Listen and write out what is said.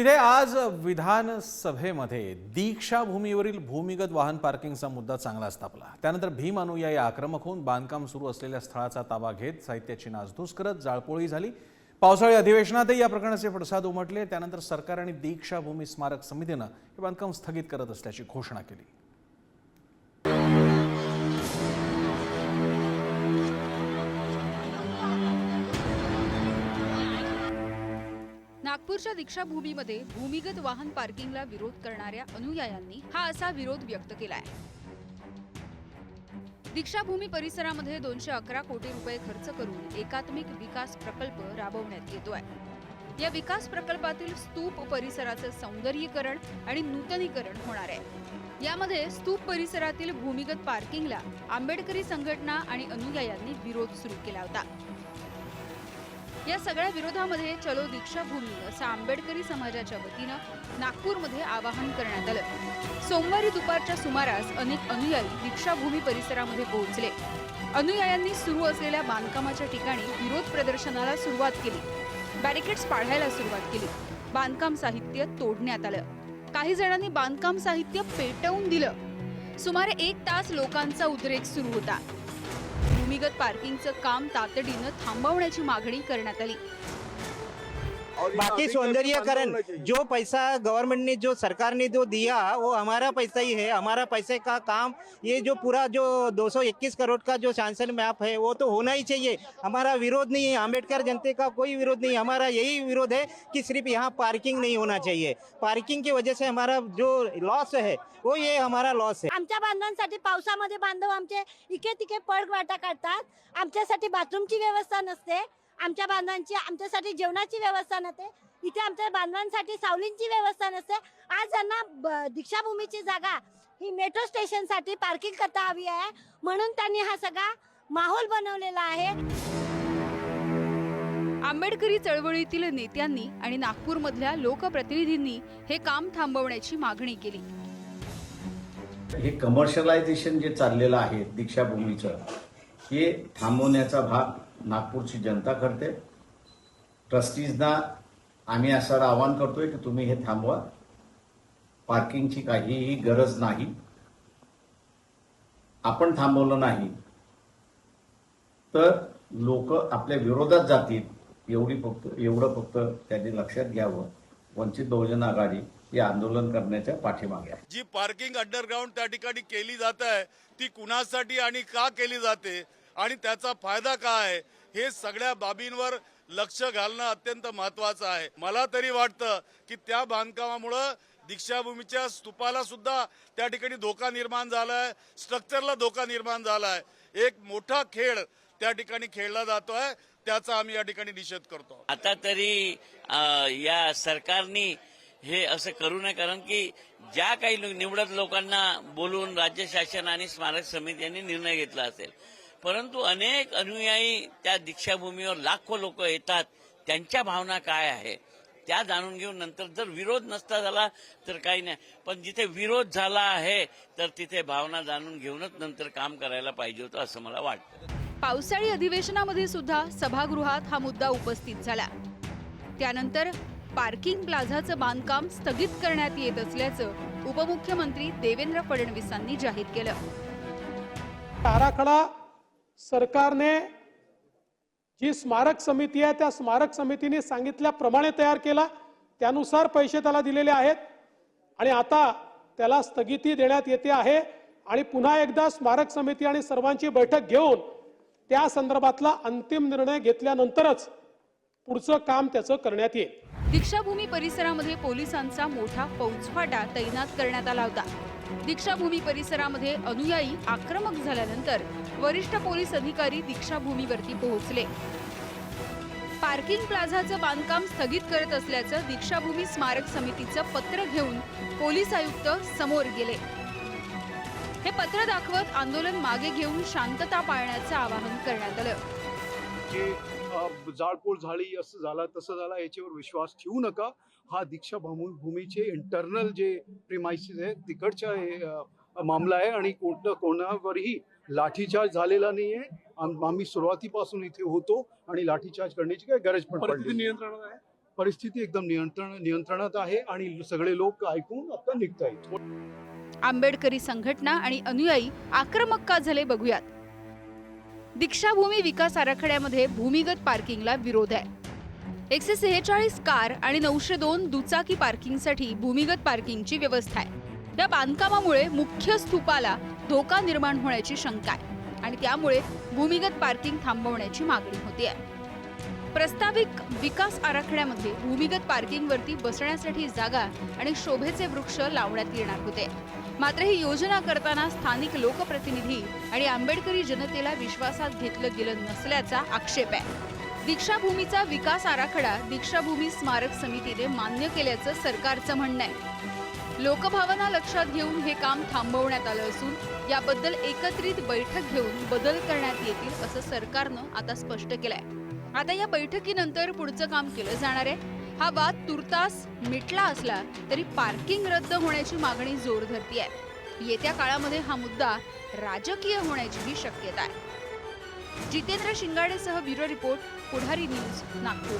तिथे आज विधानसभेमध्ये दीक्षाभूमीवरील भूमिगत वाहन पार्किंगचा मुद्दा चांगलाच तापला त्यानंतर भीम अनुयायी आक्रमक होऊन बांधकाम सुरू असलेल्या स्थळाचा ताबा घेत साहित्याची नासधूस करत जाळपोळी झाली. पावसाळी अधिवेशनातही या प्रकरणाचे पडसाद उमटले. त्यानंतर सरकार आणि दीक्षाभूमी स्मारक समितीनं हे बांधकाम स्थगित करत असल्याची घोषणा केली. नागपूरच्या दीक्षाभूमीमध्ये भूमिगत वाहन पार्किंगला विरोध करणाऱ्या अनुयायांनी हा असा विरोध व्यक्त केलाय. दीक्षाभूमी परिसरामध्ये दोनशे अकरा कोटी रुपये खर्च करून एकात्मिक विकास प्रकल्प राबवण्यात येतोय. या विकास प्रकल्पातील स्तूप परिसराचं सौंदर्यीकरण आणि नूतनीकरण होणार आहे. यामध्ये स्तूप परिसरातील भूमिगत पार्किंगला आंबेडकरी संघटना आणि अनुयायांनी विरोध सुरू केला होता. या सगळ्या विरोधामध्ये चलो दीक्षाभूमी असं आंबेडकरी समाजाच्या वतीनं नागपूरमध्ये आवाहन करण्यात आलं. सोमवारी दुपारच्या सुमारास अनेक अनुयायी दीक्षाभूमी परिसरामध्ये पोहोचले. अनुयायांनी सुरू असलेल्या बांधकामाच्या ठिकाणी विरोध प्रदर्शनाला सुरुवात केली. बॅरिकेड्स पाळायला सुरुवात केली. बांधकाम साहित्य तोडण्यात आलं. काही जणांनी बांधकाम साहित्य पेटवून दिलं. सुमारे एक तास लोकांचा उद्रेक सुरू होता. भूमिगत पार्किंगचं काम तातडीनं थांबवण्याची मागणी करण्यात आली. बाकी सौंदर्यकरण जो पैसा गवर्नमेंट ने जो सरकार ने जो दिया वो हमारा पैसा ही है हमारा पैसे का काम ये जो पूरा जो 221 करोड़ का जो सैंक्शन मैप है वो तो होना ही चाहिए। हमारा विरोध नहीं है अंबेडकर जनता का कोई विरोध नहीं हमारा यही विरोध है कि सिर्फ़ यहाँ पार्किंग नहीं होना चाहिए। पार्किंग की वजह से हमारा जो लॉस है वो ये हमारा लॉस है। आमच्या बांधवांसाठी पावसामध्ये बांधव आमचे इके तिके पडवाटा काढतात आमच्यासाठी बाथरूमची व्यवस्था नसते. आमच्या बांधवांची आमच्यासाठी जेवणाची व्यवस्था नसते. इथे आमच्या बांधवांसाठी सावलींची व्यवस्था नसते. आज त्यांना ब- दीक्षाभूमीची जागा ही मेट्रो स्टेशनसाठी पार्किंग करता हवी आहे म्हणून त्यांनी हा सगळा माहोल बनवलेला आहे. आंबेडकरी चळवळीतील नेत्यांनी आणि नागपूरमधल्या लोकप्रतिनिधींनी हे काम थांबवण्याची मागणी केली. हे कमर्शलायझेशन जे चाललेलं आहे दीक्षाभूमीचं हे थांबवण्याचा भाग नागपूरची जनता करते. ट्रस्टीजना आम्ही असं आवाहन करतोय की तुम्ही हे थांबवा. पार्किंगची काहीही गरज नाही. आपण थांबवलं नाही. तर लोक आपल्या विरोधात जातील एवढी फक्त एवढं फक्त त्यांनी लक्षात घ्यावं. वंचित बहुजन आघाडी हे आंदोलन करण्याच्या पाठीमागे आहे. जी पार्किंग अंडरग्राऊंड त्या ठिकाणी केली जात आहे ती कुणासाठी आणि का केली जाते आणि त्याचा फायदा काय? हे सगळ्या बाबींवर लक्ष घालणं अत्यंत महत्वाचं आहे. मला तरी वाटतं की त्या बांधकामामुळं दीक्षाभूमीच्या स्तूपाला सुद्धा त्या ठिकाणी धोका निर्माण झालाय स्ट्रक्चरला धोका निर्माण झालाय. एक मोठा खेळ त्या ठिकाणी खेळला जातोय त्याचा आम्ही या ठिकाणी निषेध करतो. आता तरी या सरकारने हे असं करू नये कारण की ज्या काही निवडत निवडक लोकांना बोलून राज्य शासन आणि स्मारक समिती यांनी निर्णय घेतला असेल परंतु अनेक अनुयायी त्या दीक्षाभूमीवर लाखो लोक येतात. त्यांच्या भावना काय आहे? त्या जाणून घेऊन नंतर जर विरोध नसता झाला तर काही नाही. पण जिथे विरोध झाला आहे तर तिथे भावना जाणून घेऊनच नंतर काम करायला पाहिजे होतं असं मला वाटतं. पावसाळी अधिवेशनामध्ये सुद्धा सभागृहात हा मुद्दा उपस्थित झाला. त्यानंतर पार्किंग प्लाझाचं बांधकाम स्थगित करण्यात येत असल्याचं उपमुख्यमंत्री देवेंद्र फडणवीसांनी जाहीर केलं. आराखडा सरकारने जी स्मारक समिती आहे त्या स्मारक समितीने सांगितल्याप्रमाणे तयार केला. त्यानुसार पैसे त्याला दिलेले आहेत आणि आता त्याला स्थगिती देण्यात येते आहे. आणि पुन्हा एकदा स्मारक समिती आणि सर्वांची बैठक घेऊन त्या संदर्भातला अंतिम निर्णय घेतल्यानंतरच पुढचं काम त्याचं करण्यात येईल. दीक्षाभूमी परिसरामध्ये पोलिसांचा मोठा फौजफाटा तैनात करण्यात आला होता. दीक्षाभूमी परिसरामध्ये अनुयायी आक्रमक झाल्यानंतर वरिष्ठ पोलीस अधिकारी दीक्षाभूमीवरती पोहोचले. पार्किंग प्लाझाचं बांधकाम स्थगित करत असल्याचं दीक्षाभूमी स्मारक समितीचं पत्र घेऊन पोलीस आयुक्त समोर गेले. हे पत्र दाखवत आंदोलन मागे घेऊन शांतता पाळण्याचं आवाहन करण्यात आलं. जाळपोळ झाली असं झालं तसं झालं याच्यावर विश्वास ठेवू नका. हा दीक्षा भूमी भूमीचे इंटरनल जे प्रिमायसिस आहे तिकडच्या हे मामला आहे आणि कोणतं कोणावरही लाठीचार्ज झालेला नाही आहे आम- आम्ही सुरुवातीपासून इथे होतो आणि लाठीचार्ज करण्याची काही गरज पण पडली नियंत्रणात आहे? परिस्थिती एकदम नियंत्रण नियंत्रणात आहे आणि सगळे लोक ऐकून आता निघत आहेत आंबेडकरी संघटना आणि अनुयायी आक्रमक का झाले बघूयात. दीक्षाभूमी विकास आराखड्यामध्ये भूमिगत पार्किंगला विरोध आहे. एकशे सेहेचाळीस कार आणि नऊशे दोन दुचाकी पार्किंगसाठी भूमिगत पार्किंगची व्यवस्था आहे. या बांधकामामुळे मुख्य स्तूपाला धोका निर्माण होण्याची शंका आहे आणि त्यामुळे भूमिगत पार्किंग थांबवण्याची मागणी होती आहे. प्रस्तावित विकास आराखड्यामध्ये भूमिगत पार्किंगवरती बसण्यासाठी जागा आणि शोभेचे वृक्ष लावण्यात येणार होते. मात्र ही योजना करताना स्थानिक लोकप्रतिनिधी आणि आंबेडकरी जनतेला विश्वासात घेतलं गेलं नसल्याचा आक्षेप आहे. दीक्षाभूमीचा विकास आराखडा दीक्षाभूमी स्मारक समितीने मान्य केल्याचं सरकारचं म्हणणं आहे. लोकभावना लक्षात घेऊन हे काम थांबवण्यात आलं असून याबद्दल एकत्रित बैठक घेऊन बदल करण्यात येतील असं सरकारनं आता स्पष्ट केलंय. आता या बैठकीनंतर पुढचं काम केलं जाणार आहे. हा वाद तुर्तास मिटला असला तरी पार्किंग रद्द होण्याची मागणी जोर धरती आहे येत्या काळामध्ये हा मुद्दा राजकीय होण्याचीही शक्यता आहे. Jitendra शिंगाडेसह bureau report Pudhari news Nagpur.